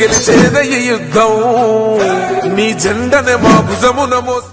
గెలిచేదయ్య యుద్ధం. మీ జెండనే మా భుజమున మోస్తా